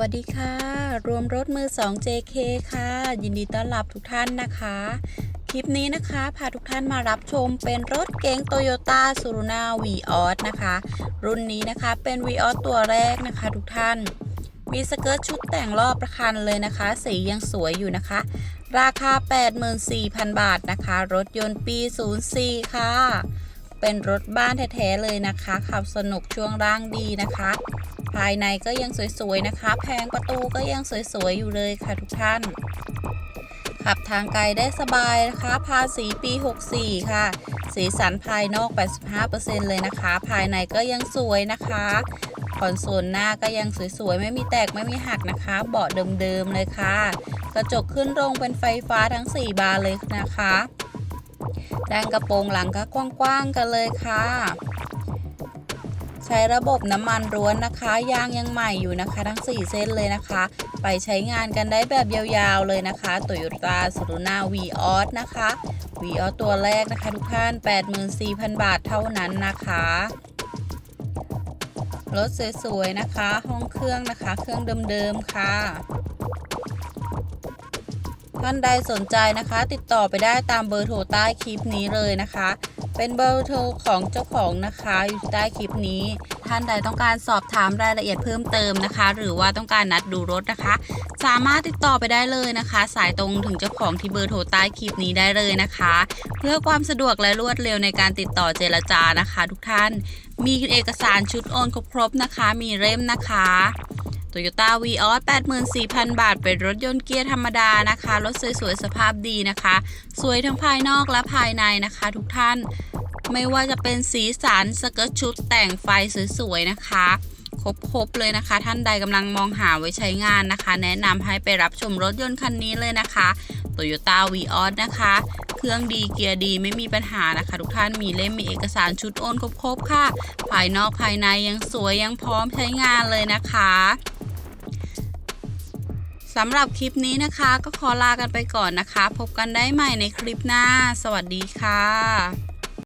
วัสดีค่ะ รวมรถมือ 2 JK ค่ะ ยินดีต้อนรับทุกท่านนะคะ คลิปนี้นะคะพาทุกท่านมารับชมเป็นรถเก๋ง Toyota s u r u n a v ีออสนะคะ รุ่นนี้นะคะเป็น v ีออสตัวแรกนะคะทุกท่าน มีสเกิร์ตชุดแต่งรอบประคันเลยนะคะ สียังสวยอยู่นะคะ ราคา 84,000 บาทนะคะ รถยนต์ปี 04 ค่ะ เป็นรถบ้านแท้ๆเลยนะคะ ขับสนุกช่วงล่างดีนะคะ ภายในก็ยังสวยๆนะคะแผงประตูก็ยังสวยๆอยู่เลยค่ะทุกท่าน ขับทางไกลได้สบายนะคะ ภาษีปี 64 ค่ะ สีสันภายนอก 85%เลยนะคะ ภายในก็ยังสวยนะคะคอนโซลหน้าก็ยังสวยๆ ไม่มีแตกไม่มีหักนะคะ เบาะเดิมๆเลยค่ะ กระจกขึ้นลงเป็นไฟฟ้าทั้ง 4 บานเลยนะคะด้านกระโปรงหลังก็กว้างๆกันเลยค่ะ ช้ระบบน้ำมันร้วนนะคะ ยางยังใหม่อยู่นะคะ ทั้ง 4 เส้นเลยนะคะ ไปใช้งานกันได้แบบยาวๆเลยนะคะ Toyota s u r u n a v ีออสนะคะ v ีออสตัวแรกนะคะทุกท่าน 84,000 บาทเท่านั้นนะคะ รถสวยๆนะคะ ห้องเครื่องนะคะ เครื่องเดิมๆค่ะท่านใดสนใจนะคะ ติดต่อไปได้ตามเบอร์โทรใต้คลิปนี้เลยนะคะ เป็นเบอร์โทรของเจ้าของนะคะอยู่ใต้คลิปนี้ ท่านใดต้องการสอบถามรายละเอียดเพิ่มเติมนะคะ หรือว่าต้องการนัดดูรถนะคะ สามารถติดต่อไปได้เลยนะคะ สายตรงถึงเจ้าของที่เบอร์โทรใต้คลิปนี้ได้เลยนะคะ เพื่อความสะดวกและรวดเร็วในการติดต่อเจรจานะคะ ทุกท่าน มีเอกสารชุดโอนครบๆนะคะ มีเล่มนะคะ Toyota v ีออส84,000 บาท เป็นรถยนต์เกียร์ธรรมดานะคะ รถสวยๆ สภาพดีนะคะ สวยทั้งภายนอกและภายในนะคะ ทุกท่าน ไม่ว่าจะเป็นสีสันสเกิร์ตชุดแต่งไฟสวยๆ นะคะครบๆเลยนะคะ ท่านใดกำลังมองหาไว้ใช้งานนะคะ แนะนำให้ไปรับชมรถยนต์คันนี้เลยนะคะ Toyota v ีออสนะคะ เครื่องดีเกียร์ดีไม่มีปัญหานะคะ ทุกท่านมีเล่มมีเอกสารชุดโอนครบๆค่ะ ภายนอกภายในยังสวยยังพร้อมใช้งานเลยนะคะ สำหรับคลิปนี้นะคะ ก็ขอลากันไปก่อนนะคะ พบกันได้ใหม่ในคลิปหน้า สวัสดีค่ะ